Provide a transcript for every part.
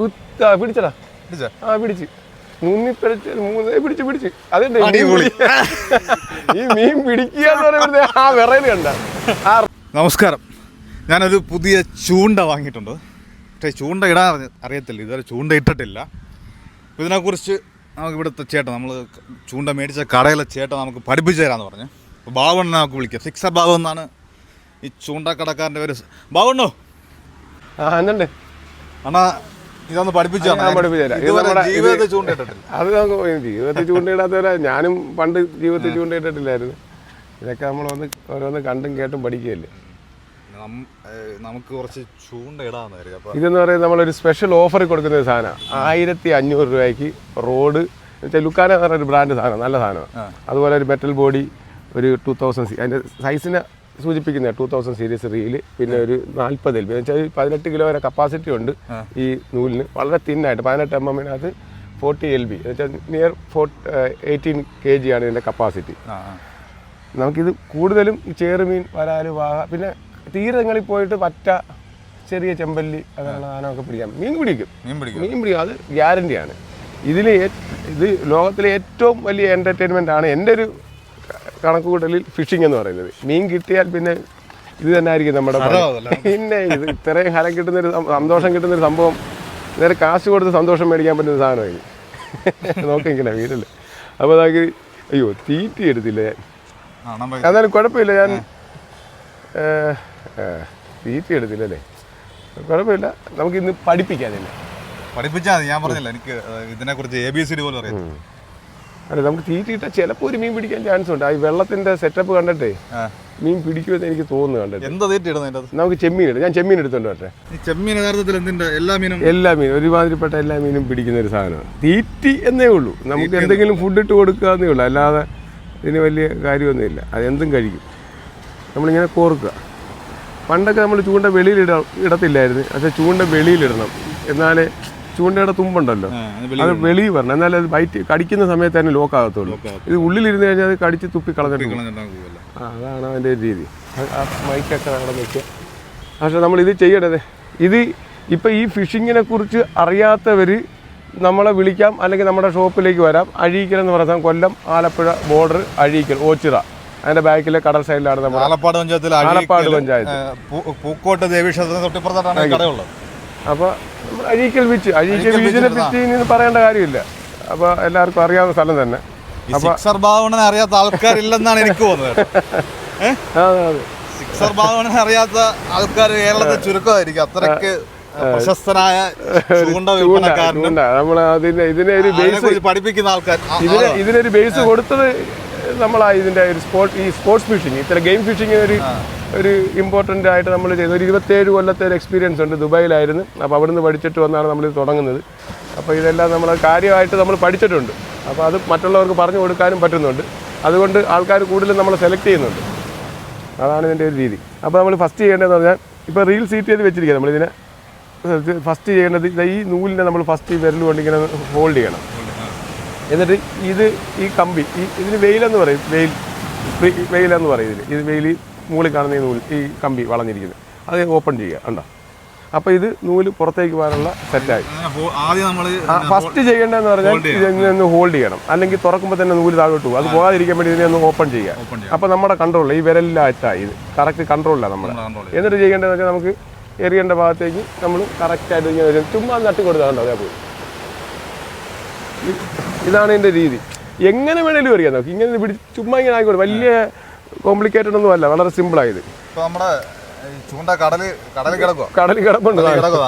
കുത്താ. പിടിച്ചടാ. പിടിച്ചോ? ആ പിടിച്ച്. മുന്നി പിടിച്ച് മൂന്ന് പിടിച്ച് പിടിച്ച്. അതുണ്ട് മീൻ അടിപൊളി. ഈ മീൻ പിടിക്കുക എന്ന് പറയുന്നത് ആ വിറയിൽ കണ്ട. ആ നമസ്കാരം. ഞാനൊരു പുതിയ ചൂണ്ട വാങ്ങിയിട്ടുണ്ട്. പക്ഷേ ചൂണ്ട ഇടാൻ അറിയ- അറിയത്തില്ല. ഇതുവരെ ചൂണ്ട ഇട്ടിട്ടില്ല. ഇതിനെക്കുറിച്ച് നമുക്ക് ഇവിടുത്തെ ചേട്ടൻ നമ്മൾ ചൂണ്ട മേടിച്ച കടയിലെ ചേട്ടൻ നമുക്ക് പഠിപ്പിച്ചു തരാമെന്ന് പറഞ്ഞു. അപ്പോൾ ബാവണ്ണ നമുക്ക് വിളിക്കാം. സിക്സർ ബാബു എന്നാണ് ഈ ചൂണ്ട കടക്കാരന്റെ പേര്. ബാവണ്ണോ? ആ എന്നുണ്ട് അണ്ണാ ഇതൊന്ന് പഠിപ്പിച്ചു ജീവിതത്തിൽ ഇത് ചൂണ്ട ഇട്ടിട്ടില്ല അത് നമുക്ക്. ജീവിതത്തിൽ ചൂണ്ടയിടാത്തവരാ ഞാനും പണ്ട് ജീവിതത്തിൽ ചൂണ്ടയിട്ടിട്ടില്ലായിരുന്നു. ഇതൊക്കെ നമ്മൾ വന്ന് ഓരോന്ന് കണ്ടും കേട്ടും പഠിക്കുകയല്ലേ? നമുക്ക് കുറച്ച് ഇതെന്ന് പറയുന്നത് നമ്മളൊരു സ്പെഷ്യൽ ഓഫർ കൊടുക്കുന്ന ഒരു സാധനമാണ് ആയിരത്തി അഞ്ഞൂറ് രൂപയ്ക്ക് റോഡ് വെച്ചാൽ ലുക്കാന എന്ന് പറഞ്ഞ ഒരു ബ്രാൻഡ് സാധനം നല്ല സാധനമാണ്. അതുപോലെ ഒരു മെറ്റൽ ബോഡി ഒരു ടൂ തൗസൻഡ് സി അതിന്റെ സൈസിനെ സൂചിപ്പിക്കുന്ന ടൂ തൗസൻഡ് സീരീസ് റീൽ പിന്നെ ഒരു നാൽപ്പത് എൽ ബി വെച്ചാൽ പതിനെട്ട് കിലോ വരെ കപ്പാസിറ്റി ഉണ്ട് ഈ നൂലിന്. വളരെ തിന്നായിട്ട് പതിനെട്ട് എം എമ്മിനകത്ത് ഫോർട്ടി എൽ ബി വെച്ചാൽ near for eighteen K G ആണ് ഇതിന്റെ കപ്പാസിറ്റി. നമുക്കിത് കൂടുതലും ഈ ചേറുമീൻ വരാൽ വാഹ പിന്നെ തീരങ്ങളിൽ പോയിട്ട് പറ്റ ചെറിയ ചെമ്പല്ലി അങ്ങനെയുള്ള സാധനമൊക്കെ പിടിക്കാം. മീൻ പിടിക്കും. മീൻ പിടിക്കും. മീൻ പിടിക്കും. അത് ഗ്യാരണ്ടിയാണ് ഇതിൽ ഇത് ലോകത്തിലെ ഏറ്റവും വലിയ എന്റർടൈൻമെന്റ് ആണ് എന്റെ ഒരു കണക്ക് കൂട്ടലിൽ ഫിഷിംഗ് എന്ന് പറയുന്നത്. മീൻ കിട്ടിയാൽ പിന്നെ ഇത് തന്നെ ആയിരിക്കും നമ്മുടെ? പിന്നെ ഇത് ഇത്രയും ഹരം കിട്ടുന്നൊരു സന്തോഷം കിട്ടുന്നൊരു സംഭവം നേരെ കാശ് കൊടുത്ത് സന്തോഷം മേടിക്കാൻ പറ്റുന്ന സാധനമായി നോക്കിങ്ങനെ വീട്ടിൽ. അപ്പോൾ അതാക്കി അയ്യോ തീറ്റി എടുത്തില്ല? ഞാൻ എന്നാലും കുഴപ്പമില്ല ഞാൻ തീറ്റി എടുത്തില്ലല്ലേ? കുഴപ്പമില്ല നമുക്ക് ഇന്ന് പഠിപ്പിക്കാം അതിനെ പഠിപ്പിച്ചാൽ ഞാൻ പറഞ്ഞില്ല എനിക്ക് ഇതിനെ കുറിച്ച് എ ബി സി ഡി പോലും അറിയാം അല്ല നമുക്ക് തീറ്റിട്ട ചിലപ്പോൾ ഒരു മീൻ പിടിക്കാൻ ചാൻസ് ഉണ്ട്. ആ വെള്ളത്തിന്റെ സെറ്റപ്പ് കണ്ടിട്ടേ മീൻ പിടിക്കുമെന്ന് എനിക്ക് തോന്നുന്നു കണ്ടിട്ട്. എന്താ നമുക്ക് ചെമ്മീൻ ഇടും. ഞാൻ ചെമ്മീൻ എടുത്തോണ്ട് വരട്ടെ. ഈ ചെമ്മീൻ യഥാർത്ഥത്തിൽ എന്തിന്റെ? എല്ലാ മീനും? എല്ലാ മീനും ഒരുമാതിരിപ്പെട്ട എല്ലാ മീനും പിടിക്കുന്ന ഒരു സാധനമാണ്. തീറ്റി എന്നേ ഉള്ളൂ. നമുക്ക് എന്തെങ്കിലും ഫുഡ് ഇട്ട് കൊടുക്കുക എന്നേ ഉള്ളൂ. അല്ലാതെ ഇതിന് വലിയ കാര്യമൊന്നുമില്ല. അത് എന്തും കഴിക്കും. നമ്മളിങ്ങനെ കോർക്കുക. പണ്ടൊക്കെ നമ്മൾ ചൂണ്ട വെളിയിൽ ഇട ഇടത്തില്ലായിരുന്നു. പക്ഷേ ചൂണ്ട വെളിയിലിടണം എന്നാലേ ചൂണ്ടയുടെ തുമ്പുണ്ടല്ലോ. അത് വെളി- അത് വെളിയിൽ വരണം. എന്നാലേ അത് ബൈറ്റ് കടിക്കുന്ന സമയത്ത് തന്നെ ലോക്ക് ആകത്തുള്ളൂ. ഇത് ഉള്ളിലിരുന്ന് കഴിഞ്ഞാൽ അത് കടിച്ച് തുപ്പി കളഞ്ഞിട്ട്. അതാണ് അതിന്റെ രീതി. മൈക്കൊക്കെ അവിടെ നിൽക്കുക. പക്ഷെ നമ്മൾ ഇത് ചെയ്യണത് ഇത് ഇപ്പം ഈ ഫിഷിങ്ങിനെ കുറിച്ച് അറിയാത്തവർ നമ്മളെ വിളിക്കാം. അല്ലെങ്കിൽ നമ്മുടെ ഷോപ്പിലേക്ക് വരാം. അഴീക്കൽ എന്ന് പറഞ്ഞാൽ കൊല്ലം ആലപ്പുഴ ബോർഡർ അഴീക്കൽ ഓച്ചിറ. അതിന്റെ ബാക്കിലെ കടൽ സൈഡിലാണ് നമ്മൾ ആലപ്പാട് പഞ്ചായത്തിൽ ആലപ്പാട് പഞ്ചായത്ത്. പൂക്കോട്ട് ദേവീക്ഷേത്രത്തിന് തൊട്ടിപ്പുറത്താണ് കടയുള്ളത്. അപ്പോൾ അഴീക്കൽ ബീച്ച് അഴീക്കൽ ബീച്ചിനെ പറ്റി ഇനി പറയേണ്ട കാര്യമില്ല. അപ്പോൾ എല്ലാവർക്കും അറിയാവുന്ന സ്ഥലം തന്നെ. സിക്സർ ഭാവണനെ അറിയാത്ത ആൾക്കാരില്ലെന്നാണ് എനിക്ക് തോന്നുന്നത്. സിക്സർ ഭാവണനെ അറിയാത്ത ആൾക്കാർ കേരളത്തിൽ ചുരുക്കമായിരിക്കും. അത്രയ്ക്ക് പ്രശസ്തനായ നമ്മൾ അതിനെ ഇതിനെ ഒരു ബേസ് പഠിപ്പിക്കുന്ന ആൾക്കാർ ഇതിന് ഇതിനൊരു ബേസ് കൊടുത്തത് നമ്മളാ ഇതിന്റെ ഒരു സ്പോർട്സ് ഈ സ്പോർട്സ് ഫിഷിംഗ് ഇത്ര ഗെയിം ഫിഷിംഗ് ഒരു ഒരു ഇമ്പോർട്ടന്റ് ആയിട്ട് നമ്മൾ ചെയ്യുന്നത് ഒരു ഇരുപത്തേഴ് കൊല്ലത്തെ ഒരു എക്സ്പീരിയൻസ് ഉണ്ട് ദുബായിലായിരുന്നു. അപ്പോൾ അവിടുന്ന് പഠിച്ചിട്ട് വന്നാണ് നമ്മൾ ഇത് തുടങ്ങുന്നത്. അപ്പോൾ ഇതെല്ലാം നമ്മൾ കാര്യമായിട്ട് നമ്മൾ പഠിച്ചിട്ടുണ്ട്. അപ്പോൾ അത് മറ്റുള്ളവർക്ക് പറഞ്ഞു കൊടുക്കാനും പറ്റുന്നുണ്ട്. അതുകൊണ്ട് ആൾക്കാർ കൂടുതലും നമ്മൾ സെലക്ട് ചെയ്യുന്നുണ്ട്. അതാണ് ഇതിന്റെ ഒരു രീതി. അപ്പോൾ നമ്മൾ ഫസ്റ്റ് ചെയ്യേണ്ടതെന്ന് പറഞ്ഞാൽ ഇപ്പോൾ റീൽ സീറ്റ് ചെയ്ത് വെച്ചിരിക്കുക നമ്മളിതിനെ ഫസ്റ്റ് ചെയ്യേണ്ടത് ഈ നൂലിനെ നമ്മൾ ഫസ്റ്റ് ഈ വിരൽ കൊണ്ടിങ്ങനെ ഹോൾഡ് ചെയ്യണം. എന്നിട്ട് ഇത് ഈ കമ്പി ഈ ഇതിന് വെയിലെന്ന് പറയും. വെയിൽ വെയിലെന്ന് പറയും ഇതിന്. ഇത് വെയിൽ മുകളിൽ കാണുന്ന ഈ നൂൽ ഈ കമ്പി വളഞ്ഞിരിക്കുന്നത്. അത് ഓപ്പൺ ചെയ്യുക ഉണ്ടോ അപ്പോൾ ഇത് നൂൽ പുറത്തേക്ക് പോകാനുള്ള സെറ്റായി ഫസ്റ്റ് ചെയ്യേണ്ടതെന്ന് പറഞ്ഞാൽ ഇതൊന്ന് ഹോൾഡ് ചെയ്യണം. അല്ലെങ്കിൽ തുറക്കുമ്പോൾ തന്നെ നൂൽ താഴോട്ട് പോകും. അത് പോകാതിരിക്കാൻ വേണ്ടി ഇതിനെ ഒന്ന് ഓപ്പൺ ചെയ്യുക. അപ്പോൾ നമ്മുടെ കൺട്രോളിൽ ഈ വിരലിലായിട്ടായി ഇത് കറക്റ്റ് കൺട്രോളിലാണ് നമ്മുടെ എന്നിട്ട് ചെയ്യേണ്ടതെന്ന് വെച്ചാൽ നമുക്ക് എറിയേണ്ട ഭാഗത്തേക്ക് നമ്മൾ കറക്റ്റായിട്ട് ഇങ്ങനെ ചുമ്മാ നട്ടി കൊടുത്താണ്ടോ അതേ പോയി ഇതാണ് ഇതിന്റെ രീതി. എങ്ങനെ വേണേലും എറിയാം. നമുക്ക് ഇങ്ങനെ പിടിച്ച് ചുമ്മാ ഇങ്ങനെ ആയിക്കോട്ടെ. വലിയ കോംപ്ലിക്കേറ്റഡ് ഒന്നും അല്ല വളരെ സിമ്പിളായത് ആയത്. നമ്മുടെ ചൂണ്ട കടൽ കടലിൽ കിടക്കുക കടലിൽ കിടപ്പുണ്ട് കിടക്കുക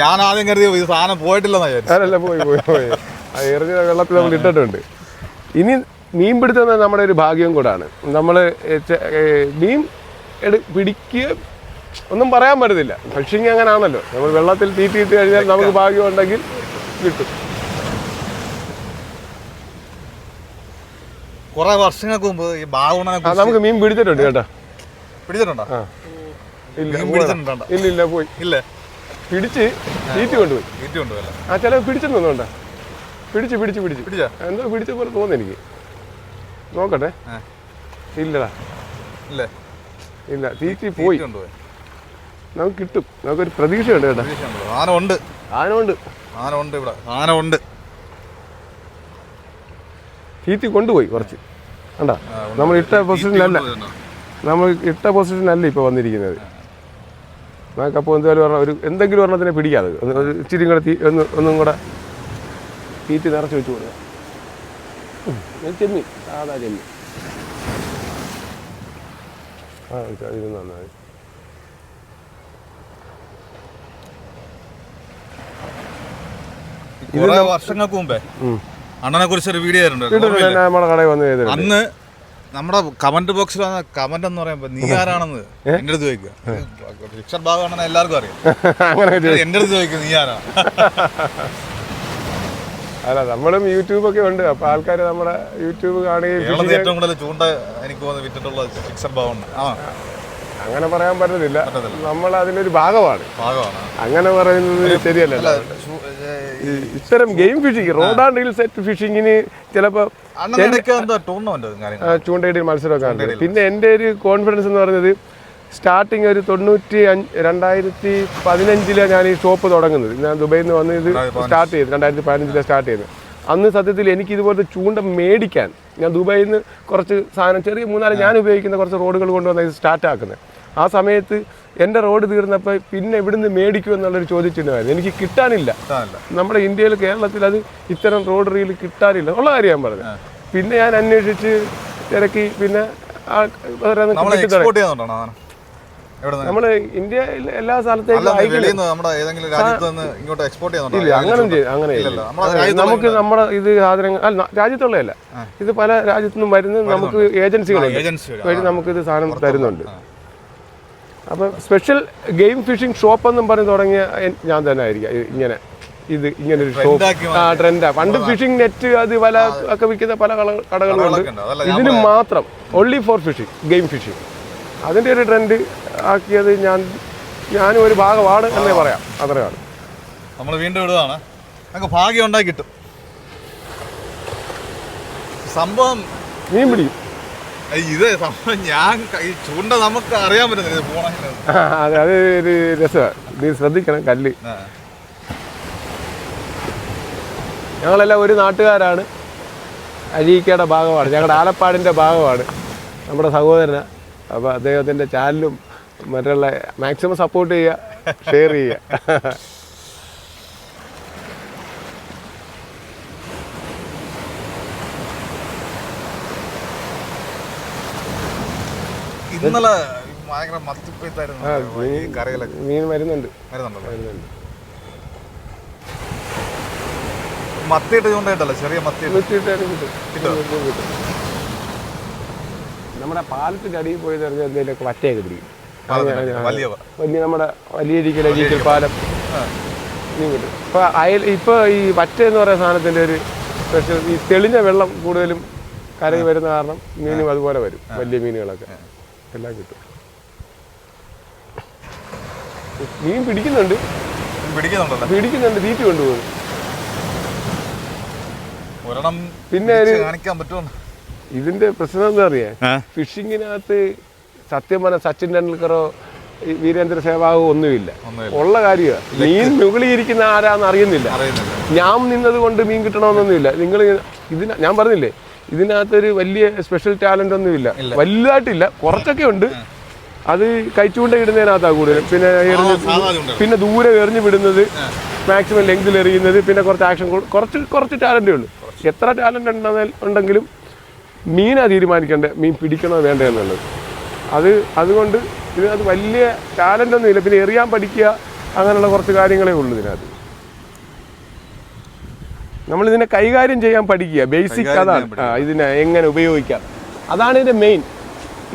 ഞാൻ ആദ്യം കരുതി ഈ സാധനം പോയിട്ടില്ലെന്നാ അതല്ല പോയി പോയി പോയി. എറിഞ്ഞ വെള്ളത്തിൽ നമ്മൾ ഇട്ടിട്ടുണ്ട്. ഇനി മീൻ പിടുത്തം നമ്മുടെ ഒരു ഭാഗ്യം കൂടാണ്. നമ്മൾ മീൻ എടു പിടിക്കുക ഒന്നും പറയാൻ പറ്റത്തില്ല. ഫിഷിങ് അങ്ങനെ ആണല്ലോ നമ്മൾ വെള്ളത്തിൽ തീറ്റിയിട്ട് കഴിഞ്ഞാൽ നമുക്ക് ഭാഗ്യം ഉണ്ടെങ്കിൽ കിട്ടും. കുറെ വർഷങ്ങൾക്ക് മുമ്പ് ഈ ബാഗുണനെ ആ നമുക്ക് മീൻ പിടിച്ചിട്ടുണ്ട് കേട്ടോ. പിടിച്ചിട്ടുണ്ടോ? ആ. ഇല്ല മീൻ ഇല്ല. ഇല്ല പോയി. ഇല്ലേ? പിടിച്ച് തീറ്റി കൊണ്ടുപോയി. വീട്ടിൽ കൊണ്ടുപോയി ആ ചില പിടിച്ചെന്നുണ്ടോ പിടിച്ച് പിടിച്ച് പിടിച്ച്. പിടിച്ചോ? എന്തോ പിടിച്ച പോലെ തോന്നുന്നു എനിക്ക്. നോക്കട്ടെ. ആ. ഇല്ലടാ. ഇല്ലേ? ഇല്ല തീറ്റി പോയി കൊണ്ടുപോയി. നമുക്ക് കിട്ടും. നമുക്കൊരു പ്രതീക്ഷയുണ്ട് കേട്ടോ. ആന ഉണ്ട് ആനമുണ്ട് ആന ഉണ്ട് ഇവിടെ. സാധനമുണ്ട് തീറ്റി കൊണ്ടുപോയി കുറച്ച്. കണ്ടാ? നമ്മൾ ഇട്ട പൊസിഷനിലല്ല. നമ്മൾ ഇട്ട പൊസിഷനല്ല ഇപ്പോൾ വന്നിരിക്കുന്നത്. നമുക്കപ്പോൾ എന്തായാലും പറഞ്ഞാൽ ഒരു എന്തെങ്കിലും ഒരെണ്ണത്തിനെ പിടിക്കാതെ. ഒന്ന് ഒരു ഇച്ചിരി കൂടെ തീ ഒന്ന് ഒന്നും കൂടെ തീറ്റി നിറച്ച് വെച്ച് കൊടുക്കുക ചെമ്മി ഇത് സാധാ ചെമ്മി ആ ഇത് ഇത് നന്നായി. കുറെ വർഷങ്ങൾക്ക് മുമ്പേ. അണ്ണനെ കുറിച്ച് ഒരു വീഡിയോ നമ്മുടെ കടയിൽ വന്ന് ചെയ്തത് അന്ന് നമ്മുടെ കമന്റ് ബോക്സിൽ വന്ന കമന്റ് എന്ന് പറയുമ്പോ നീ ആരാണെന്ന് എന്റെ അടുത്ത് ചോദിക്കുക. ഭാഗമാണെന്ന് എല്ലാവർക്കും അറിയാം. എന്റെ അടുത്ത് ചോദിക്കുക നീ ആരാ? അല്ല നമ്മളും യൂട്യൂബ് ഒക്കെ ഉണ്ട്. അപ്പൊ ആൾക്കാർ നമ്മുടെ യൂട്യൂബ് കാണുകയും ഏറ്റവും കൂടുതൽ ചൂണ്ട എനിക്ക് വിറ്റിട്ടുള്ള ഫിക്സർ ഭാഗമാണ് അങ്ങനെ പറയാൻ പറ്റത്തില്ല. നമ്മൾ അതിനൊരു ഭാഗമാണ്. ഭാഗമാണ്. അങ്ങനെ പറയുന്നത് ഈ ഇത്തരം game fishing rod and reel set ഫിഷിങ്ങിന് ചിലപ്പോൾ ചൂണ്ടയിട്ട് മത്സരമൊക്കെ ഉണ്ട് പിന്നെ എന്റെ ഒരു കോൺഫിഡൻസ് എന്ന് പറയുന്നത് സ്റ്റാർട്ടിങ് ഒരു തൊണ്ണൂറ്റി അഞ്ച് രണ്ടായിരത്തി പതിനഞ്ചിലാണ് ഞാൻ ഈ ഷോപ്പ് തുടങ്ങുന്നത്. ഞാൻ ദുബൈയിൽ നിന്ന് വന്ന് ഇത് സ്റ്റാർട്ട് ചെയ്തു രണ്ടായിരത്തി പതിനഞ്ചിലാണ് സ്റ്റാർട്ട് ചെയ്തത് അന്ന് സത്യത്തിൽ എനിക്ക് ഇതുപോലത്തെ ചൂണ്ട മേടിക്കാൻ ഞാൻ ദുബൈയിൽ നിന്ന് കുറച്ച് സാധനം ചെറിയ മൂന്നാൽ ഞാൻ ഉപയോഗിക്കുന്ന കുറച്ച് റോഡുകൾ കൊണ്ടുവന്ന ഇത് സ്റ്റാർട്ട് ആക്കുന്നത്. ആ സമയത്ത് എന്റെ റോഡ് തീർന്നപ്പോൾ പിന്നെ ഇവിടുന്ന് മേടിക്കും എന്നുള്ളൊരു ചോദ്യചിഹ്നമായിരുന്നു എനിക്ക് കിട്ടാനില്ല. നമ്മുടെ ഇന്ത്യയിൽ കേരളത്തിൽ അത് ഇത്തരം റോഡ് റീൽ കിട്ടാനില്ല. ഉള്ള കാര്യം ഞാൻ പറഞ്ഞു പിന്നെ ഞാൻ അന്വേഷിച്ച് തിരക്കി പിന്നെ നമ്മൾ നിന്ന് ഇന്ത്യയിൽ എല്ലാ സ്ഥലത്തേക്കും ഇല്ല അങ്ങനെ നമുക്ക് നമ്മുടെ ഇത് സാധനങ്ങൾ അല്ല രാജ്യത്തുള്ളതല്ല. ഇത് പല രാജ്യത്തുനിന്നും വരുന്ന നമുക്ക് ഏജൻസികളുണ്ട്. ഏജൻസി വഴി. വഴി നമുക്ക് ഇത് സാധനം തരുന്നുണ്ട്. അപ്പം സ്പെഷ്യൽ ഗെയിം ഫിഷിംഗ് ഷോപ്പ് എന്നും പറഞ്ഞ് തുടങ്ങിയ ഞാൻ തന്നെ ആയിരിക്കാം. ഇങ്ങനെ. ഇത് ഇങ്ങനെ ഒരു ഷോപ്പ് ആ ട്രെൻഡാ പണ്ട് ഫിഷിംഗ് നെറ്റ് അത് വല ഒക്കെ വിൽക്കുന്ന പല കള- കടകളുണ്ട് ഇതിന് മാത്രം. Only for fishing game fishing അതിന്റെ ഒരു ട്രെൻഡ് ആക്കിയത് ഞാൻ ഞാനും ഒരു ഭാഗമാണ് എന്നേ പറയാം. അത്രയാണ് നമ്മൾ വീണ്ടും ഇടുകയാണ് നമുക്ക് ഭാഗ്യം ഉണ്ടായി കിട്ടും. സംഭവം മീൻ പിടിക്കും. ഇത് സംഭവം ഞാൻ ഈ ചൂണ്ട നമുക്ക് അറിയാൻ പറ്റുന്നില്ല അതെ അത് ഒരു രസമാണ് നീ ശ്രദ്ധിക്കണം കല്ല്. ഞങ്ങളെല്ലാം ഒരു നാട്ടുകാരാണ്. അഴീക്കയുടെ ഭാഗമാണ്. ഞങ്ങളുടെ ആലപ്പാടിന്റെ ഭാഗമാണ്. നമ്മുടെ സഹോദരന്. അപ്പോൾ അദ്ദേഹത്തിന്റെ ചാനലും മറ്റുള്ള മാക്സിമം സപ്പോർട്ട് ചെയ്യുക ഷെയർ ചെയ്യുക. ഇന്നലെ ഭയങ്കര മത്തിപ്പത്തായിരുന്നു കറികളൊക്കെ മീൻ വരുന്നുണ്ട്. വരുന്നുണ്ട്. മത്തിയിട്ട് ചൂണ്ടായിട്ടല്ല ചെറിയ മത്തി. നമ്മുടെ പാലത്തിന്റെ അടിയിൽ പോയി തെറിഞ്ഞ എന്തെങ്കിലുമൊക്കെ വറ്റയൊക്കെ പിടിക്കും. വലിയ നമ്മുടെ വലിയ രീതിയിൽ അരീക്കൽ പാലം. മീൻ കിട്ടും. ഇപ്പൊ അയൽ ഇപ്പൊ ഈ വറ്റ എന്ന് പറയുന്ന സാധനത്തിന്റെ ഒരു സ്പെഷ്യൽ ഈ തെളിഞ്ഞ വെള്ളം കൂടുതലും കരയിൽ വരുന്ന കാരണം മീനും അതുപോലെ വരും. വലിയ മീനുകളൊക്കെ. എല്ലാം കിട്ടും. മീൻ പിടിക്കുന്നുണ്ട്. പിടിക്കുന്നുണ്ടല്ലോ? പിടിക്കുന്നുണ്ട് തീറ്റ കൊണ്ടുപോകും. പിന്നെ ഇതിന്റെ പ്രശ്നം എന്താ അറിയാ? ഫിഷിങ്ങിനകത്ത് സത്യം പറഞ്ഞ സച്ചിൻ ടെണ്ടുൽക്കറോ വീരേന്ദ്ര സേവാഗോ ഒന്നുമില്ല. ഉള്ള കാര്യമാണ് മീൻ മുകളിലിരിക്കുന്ന ആരാന്ന് അറിയുന്നില്ല. ഞാൻ നിന്നത് കൊണ്ട് മീൻ കിട്ടണമെന്നൊന്നുമില്ല. നിങ്ങൾ ഇതിന് ഞാൻ പറഞ്ഞില്ലേ? ഇതിനകത്തൊരു വലിയ സ്പെഷ്യൽ ടാലന്റ് ഒന്നും ഇല്ല. വലുതായിട്ടില്ല. കുറച്ചൊക്കെ ഉണ്ട്. അത് കൈച്ചൂണ്ട ഇടുന്നതിനകത്താ കൂടുതൽ പിന്നെ എറിഞ്ഞ് പിന്നെ ദൂരെ എറിഞ്ഞ് വിടുന്നത് മാക്സിമം ലെങ്തിൽ എറിയുന്നത് പിന്നെ കുറച്ച് ആക്ഷൻ കുറച്ച് കുറച്ച് ടാലന്റേ ഉള്ളൂ. എത്ര ടാലന്റ് ഉണ്ടെന്ന് ഉണ്ടെങ്കിലും മീനാ തീരുമാനിക്കേണ്ടത് മീൻ പിടിക്കണോ വേണ്ടേ എന്നുള്ളത്. അത് അതുകൊണ്ട് ഇതിനകത്ത് വലിയ ടാലന്റ് ഒന്നും ഇല്ല പിന്നെ എറിയാൻ പഠിക്കുക അങ്ങനെയുള്ള കുറച്ച് കാര്യങ്ങളേ ഉള്ളൂ ഇതിനകത്ത്. നമ്മൾ ഇതിനെ കൈകാര്യം ചെയ്യാൻ പഠിക്കുക. ബേസിക് അതാണ്. ഇതിനെ എങ്ങനെ ഉപയോഗിക്കാം. അതാണ് ഇതിന്റെ മെയിൻ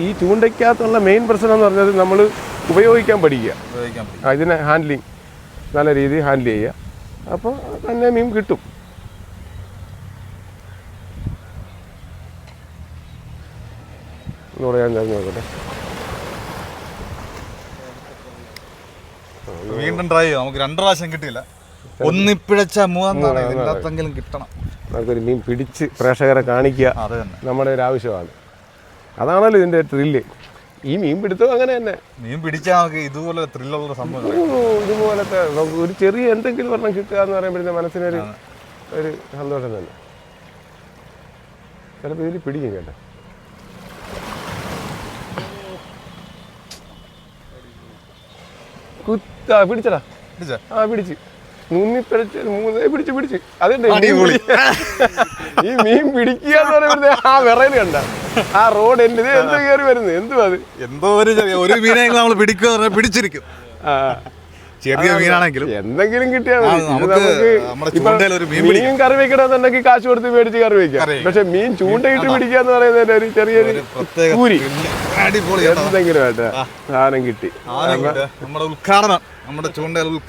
ഈ ചൂണ്ടയ്ക്കകത്തുള്ള മെയിൻ പ്രശ്നം എന്ന് പറഞ്ഞത് നമ്മൾ ഉപയോഗിക്കാൻ പഠിക്കുക. ഇതിനെ ഹാൻഡ്ലിങ് നല്ല രീതിയിൽ ഹാൻഡിൽ ചെയ്യുക. അപ്പോൾ തന്നെ മീൻ കിട്ടും. എന്ന് പറയാൻ കഴിഞ്ഞു നോക്കട്ടെ. വീണ്ടും ട്രൈ ചെയ്യാം. നമുക്ക് രണ്ടു പ്രാവശ്യം കിട്ടിയില്ല. ഒന്നിപ്പിഴച്ച മൂന്നാം തവണ ഇതിനകത്തെങ്കിലും കിട്ടണം. നമുക്കൊരു മീൻ പിടിച്ച് പ്രേക്ഷകരെ കാണിക്കുക അത് തന്നെ. നമ്മുടെ ഒരു ആവശ്യമാണ്. അതാണല്ലോ ഇതിന്റെ ത്രില്ല് ഈ മീൻ പിടുത്തം അങ്ങനെ തന്നെ. മീൻ പിടിച്ചാൽ നമുക്ക് ഇതുപോലെ ത്രില്ലുള്ള സംഭവം ഇതുപോലത്തെ ഒരു ചെറിയ എന്തെങ്കിലും ഒരെണ്ണം കിട്ടുക എന്ന് പറയുമ്പോഴത്തെ മനസ്സിനൊരു ഒരു സന്തോഷം തന്നെ. ചിലപ്പോൾ ഇതിൽ പിടിക്കും കേട്ടോ. കുത്താ പിടിച്ചടാ. പിടിച്ചാ? ആ പിടിച്ച്. മുന്നി പിടിച്ച് മൂന്ന് പിടിച്ച് പിടിച്ച് അതുണ്ട് അടിപൊളി. ഈ മീൻ പിടിക്കുക എന്ന് പറയുന്നത് ആ വിറയിൽ കണ്ട. ആ റോഡ് എന്റെ എന്ത് കയറി വരുന്നത്. എന്തുവാ അത്? എന്തോ ഒരു ഒരു മീനെ നമ്മൾ പിടിക്കുക പിടിച്ചിരിക്കും. ചെറിയ മീനാണെങ്കിലും. എന്തെങ്കിലും കിട്ടിയാൽ മീൻ കറി വെക്കണമെന്നുണ്ടെങ്കിൽ കാശ് കൊടുത്ത് മേടിച്ച് കറി വെക്കാം. പക്ഷെ മീൻ ചൂണ്ടയിട്ട് പിടിക്കുക എന്ന് പറയുന്നത് ഒരു ചെറിയൊരു കൂരി. എന്തെങ്കിലും ആയിട്ട് സാധനം കിട്ടി. നമ്മുടെ ഉദ്ഘാടനം. നമ്മുടെ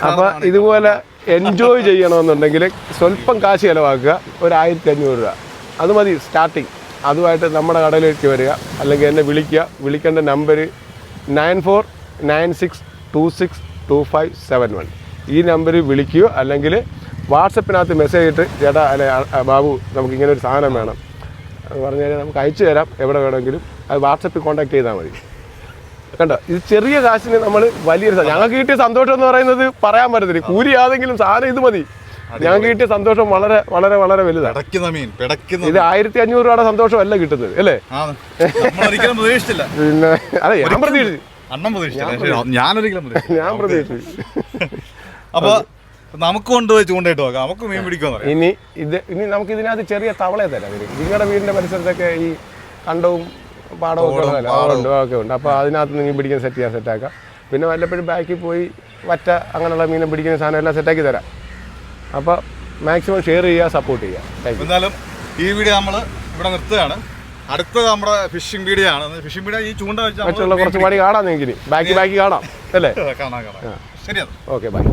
അപ്പൊ ഇതുപോലെ എൻജോയ് ചെയ്യണമെന്നുണ്ടെങ്കിൽ സ്വല്പം കാശ് ചിലവാക്കുക. ഒരു ആയിരത്തി അഞ്ഞൂറ് രൂപ. അത് മതി സ്റ്റാർട്ടിങ് അതുമായിട്ട് നമ്മുടെ കടയിലേക്ക് വരിക. അല്ലെങ്കിൽ എന്നെ വിളിക്കുക. വിളിക്കേണ്ട number nine four nine six two six two five seven one. ഈ നമ്പറിൽ വിളിക്കുക. അല്ലെങ്കിൽ വാട്സപ്പിനകത്ത് മെസ്സേജ് ഇട്ട് ചേട്ടാ അല്ലെ ബാബു നമുക്ക് ഇങ്ങനെ ഒരു സാധനം വേണം. പറഞ്ഞു കഴിഞ്ഞാൽ നമുക്ക് അയച്ചു തരാം. എവിടെ വേണമെങ്കിലും. അത് വാട്സപ്പിൽ കോൺടാക്ട് ചെയ്താൽ മതി. കണ്ടോ ഇത് ചെറിയ കാശിന് നമ്മൾ വലിയൊരു ഞങ്ങൾക്ക് കിട്ടിയ സന്തോഷം എന്ന് പറയുന്നത് പറയാൻ പറ്റത്തില്ല. കൂലി ആതെങ്കിലും സാധനം ഇത് മതി. ഞങ്ങൾക്ക് കിട്ടിയ സന്തോഷം വളരെ വളരെ വളരെ വലുതാണ്. ഇത് ആയിരത്തി അഞ്ഞൂറ് രൂപയുടെ സന്തോഷമല്ല കിട്ടുന്നത് അല്ലേ? പിന്നെ അതെ ഞാൻ പ്രതീക്ഷിച്ചു. ഞാനൊരിക്കലും ഞാൻ പ്രതീക്ഷിച്ചു. അപ്പൊ നമുക്ക് കൊണ്ടുപോയി ചൂണ്ടയിട്ട് നോക്കാം നമുക്ക് മീൻ പിടിക്കാൻ ഇനി ഇത് ഇനി നമുക്ക് ഇതിനകത്ത് ചെറിയ തവളയെ തരാം. നിങ്ങളുടെ വീടിന്റെ പരിസരത്തൊക്കെ ഈ കണ്ടവും ഉണ്ടല്ലോ. ഉണ്ട് ഒക്കെ ഉണ്ട്. അപ്പോൾ അതിനകത്ത് നിങ്ങൾ പിടിക്കാൻ സെറ്റ് ചെയ്യാൻ സെറ്റാക്കാം പിന്നെ വല്ലപ്പോഴും ബാക്കിൽ പോയി വറ്റ അങ്ങനെയുള്ള മീനെ പിടിക്കുന്ന സാധനം എല്ലാം സെറ്റാക്കി തരാം. അപ്പോൾ മാക്സിമം ഷെയർ ചെയ്യുക സപ്പോർട്ട് ചെയ്യുക. എന്നാലും ഈ വീഡിയോ നമ്മൾ ഇവിടെ നിർത്തുകയാണ്. അടുത്തത് നമ്മുടെ ഫിഷിംഗ് വീഡിയോ ആണ്. ഫിഷിംഗ് വീഡിയോ ഈ ചൂണ്ട വെച്ചാൽ കുറച്ച് പണി കാണാം നിങ്ങൾക്ക് ബാക്കി ബാക്കി കാണാം. അല്ലേ? കാണാം കാണാം. ശരിയാണ് ഓക്കെ ബൈ